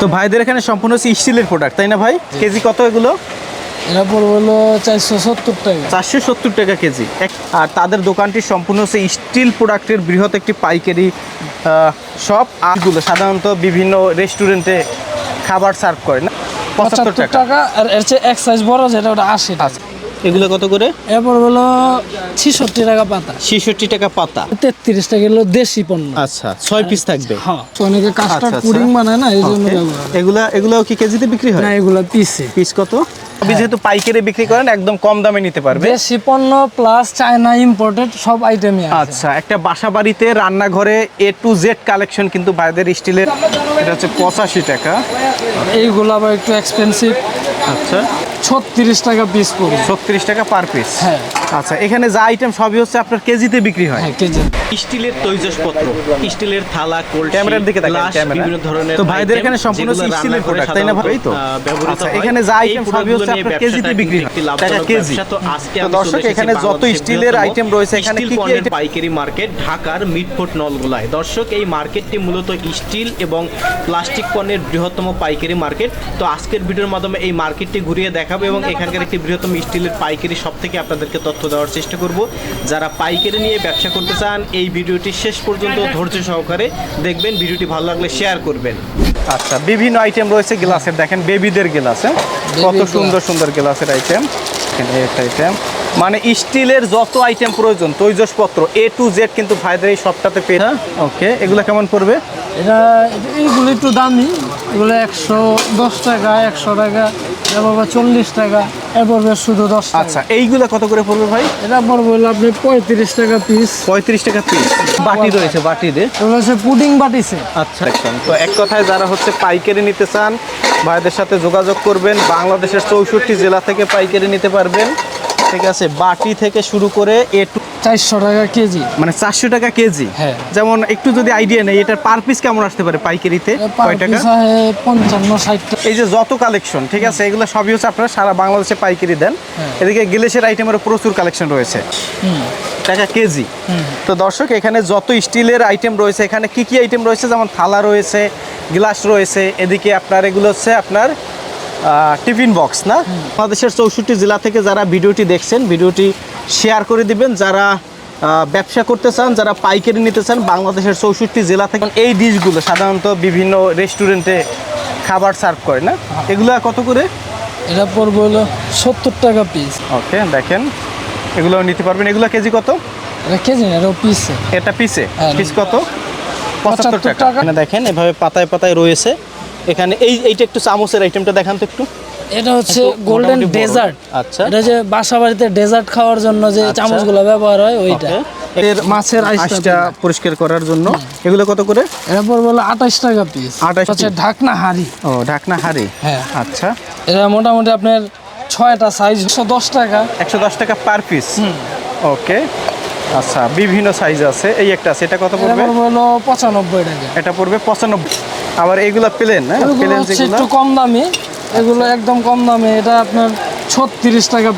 তো ভাইদের এখানে সম্পূর্ণ হচ্ছে স্টিলের প্রোডাক্ট তাই না ভাই? কেজি কত এগুলো? এটা পড়বে হলো চারশো সত্তর টাকা। চারশো সত্তর টাকা কেজি। আর তাদের দোকানটি সম্পূর্ণ হচ্ছে স্টিল প্রোডাক্টের বৃহৎ একটি পাইকারি শপ আরগুলো সাধারণত বিভিন্ন রেস্টুরেন্টে খাবার সার্ভ করে। না পঁচাত্তর টাকা। আর এর চেয়ে এক সাইজ বড় যেটা ওটা আশি টাকা। এগুলো কত করে? এরপর হলো ছিষট্টি টাকা পাতা। ছেষট্টি টাকা পাতা। তেত্রিশ টাকা হলো দেশি পণ্য। আচ্ছা ছয় পিস থাকবে? হ্যাঁ। অনেকে কাস্টার্ড পুডিং বানায় না এই জন্য. এগুলা এগুলো কি কেজিতে বিক্রি হয়? না এগুলো পিসে পিস কত? আপনি যেহেতু পাইকারি বিক্রি করেন একদম কম দামে নিতে পারবে। দেশি পণ্য প্লাস চায়না ইম্পোর্টেড সব আইটেমই আছে। আচ্ছা একটা বাসা বাড়িতে রান্নাঘরে এ টু জেড কালেকশন কিন্তু ভাইদের স্টিলের এটা হচ্ছে পঁচাশি টাকা। এইগুলো আবার একটু এক্সপেন্সিভ আচ্ছা। ছত্রিশ টাকা পিস পড়বে। ছত্রিশ টাকা পার পিস হ্যাঁ। আচ্ছা এখানে যা আইটেম সবই হচ্ছে আপনার কেজিতে বিক্রি হয়? হ্যাঁ কেজি। স্টিলের তৈজসপত্র স্টিলের থালা কোল্ড ক্যামেরার দিকে তাকান, ক্যামেরা। বিভিন্ন ধরনের তো ভাইদের এখানে সম্পূর্ণ স্টিলের product, তাই না ভাই? তো? আচ্ছা, এখানে যা এই item সবই হচ্ছে আপনার কেজিতে বিক্রি হয়। টাকা কেজি। তো আজকে দর্শক, এখানে যত স্টিলের item রয়েছে, এখানে স্টিল কি কি পাইকারি মার্কেট ঢাকার মিটফোর্ট নলগোলায়। দর্শক এই মার্কেটটি মূলত স্টিল এবং প্লাস্টিক পণ্যের বৃহত্তম পাইকারি মার্কেট। তো আজকের ভিডিওর মাধ্যমে এই মার্কেটটি ঘুরিয়ে দেখাবো এবং এখানকার একটি বৃহত্তম স্টিলের পাইকারি সব থেকে আপনাদেরকে তথ্য দেওয়ার চেষ্টা করব। যারা পাইকারি নিয়ে ব্যবসা করতে চান এই ভিডিওটি শেষ পর্যন্ত ধৈর্য সহকারে দেখবেন। ভিডিওটি ভালো লাগলে শেয়ার করবেন। আচ্ছা বিভিন্ন আইটেম রয়েছে গ্লাসের। দেখেন বেবিদের গ্লাস হ্যাঁ? কত সুন্দর সুন্দর গ্লাসের আইটেম এখানে আইটেম মানে স্টিলের যত আইটেম প্রয়োজন তৈজসপত্র এ টু জেড কিন্তু ভাইদের এই সবটাতে পেয়ে ওকে এগুলো কেমন পড়বে? এটা এইগুলো একটু দামি। এগুলো একশো দশ টাকা একশো টাকা। চল্লিশ টাকা শুধু দশ আচ্ছা এইগুলো কত করে পড়বে ভাই? এটা পড়বে হলো আপনি পঁয়ত্রিশ টাকা পিস পঁয়ত্রিশ টাকা পিস বাটি রয়েছে বাটি দে। এগুলো হচ্ছে পুডিং বাটিছে আচ্ছা তো এক কথায় যারা হচ্ছে পাইকারি নিতে চান ভাইদের সাথে যোগাযোগ করবেন। বাংলাদেশের চৌষট্টি জেলা থেকে পাইকারি নিতে পারবেন। ঠিক আছে বাটি থেকে শুরু করে এ টু চারশো টাকা কেজি। মানে চারশো টাকা কেজি। হ্যাঁ। যেমন একটু যদি আইডিয়া নেই এটার পার পিস কেমন আসতে পারে পাইকারিতে? কয় টাকা? পঞ্চান্ন ষাট এই যে যত কালেকশন ঠিক আছে এগুলো সবই হচ্ছে আপনারা সারা বাংলাদেশে পাইকারি দেন। হ্যাঁ। এদিকে গ্লেসের আইটেমের প্রচুর কালেকশন রয়েছে। টাকা কেজি। তো দর্শক এখানে যত স্টিলের আইটেম রয়েছে এখানে কি কি আইটেম রয়েছে? যেমন থালা রয়েছে গ্লাস রয়েছে এদিকে আপনার এগুলো হচ্ছে আপনার টিফিন বক্স না? বাংলাদেশের চৌষট্টি জেলা থেকে যারা ভিডিওটি দেখছেন ভিডিওটি শেয়ার করে দিবেন। যারা ব্যবসা করতে চান যারা পাইকারি নিতে চান বাংলাদেশের চৌষট্টি জেলা থেকে এই ডিশগুলো সাধারণত বিভিন্ন রেস্টুরেন্টে খাবার সার্ভ করে না? এগুলো কত করে? এটা পড়বে হলো সত্তর টাকা পিস ওকে দেখেন। এগুলো নিতে পারবেন। এগুলো কেজি কত? এটা কেজি না এটা পিসে এটা পিসে হ্যাঁ, পিস কত? পঁচাত্তর টাকা। দেখেন এভাবে পাতায় পাতায় রয়েছে। এখানে এই এইটা একটু চামচের আইটেমটা দেখান তো একটু। এটা হচ্ছে গোল্ডেন ডেজার্ট আচ্ছা। এটা যে বাসা বাড়িতে ডেজার্ট খাওয়ার জন্য যে আচ্ছা। চামচগুলো ব্যবহার হয় ওইটা। এর মাছের আইসটা পরিষ্কার করার জন্য। এগুলো কত করে? এটা হলো আঠাশ টাকা পিস 28 হচ্ছে। ঢাকনা হাড়ি। ও ঢাকনা হাড়ি। হ্যাঁ। আচ্ছা। এটা মোটামুটি আপনার ছয়টা সাইজ একশো দশ টাকা। একশো দশ টাকা পার পিস ওকে আচ্ছা বিভিন্ন সাইজ আছে। এই একটা আছে এটা কত পড়বে? পড়বে হলো পঁচানব্বই টাকা। এটা পড়বে পঁচানব্বই। আবার এগুলা প্লেন হ্যাঁ? প্লেন যেগুলো? একটু কম দামি। এগুলো একদম কম দামে। এটা আপনার ছত্রিশ টাকা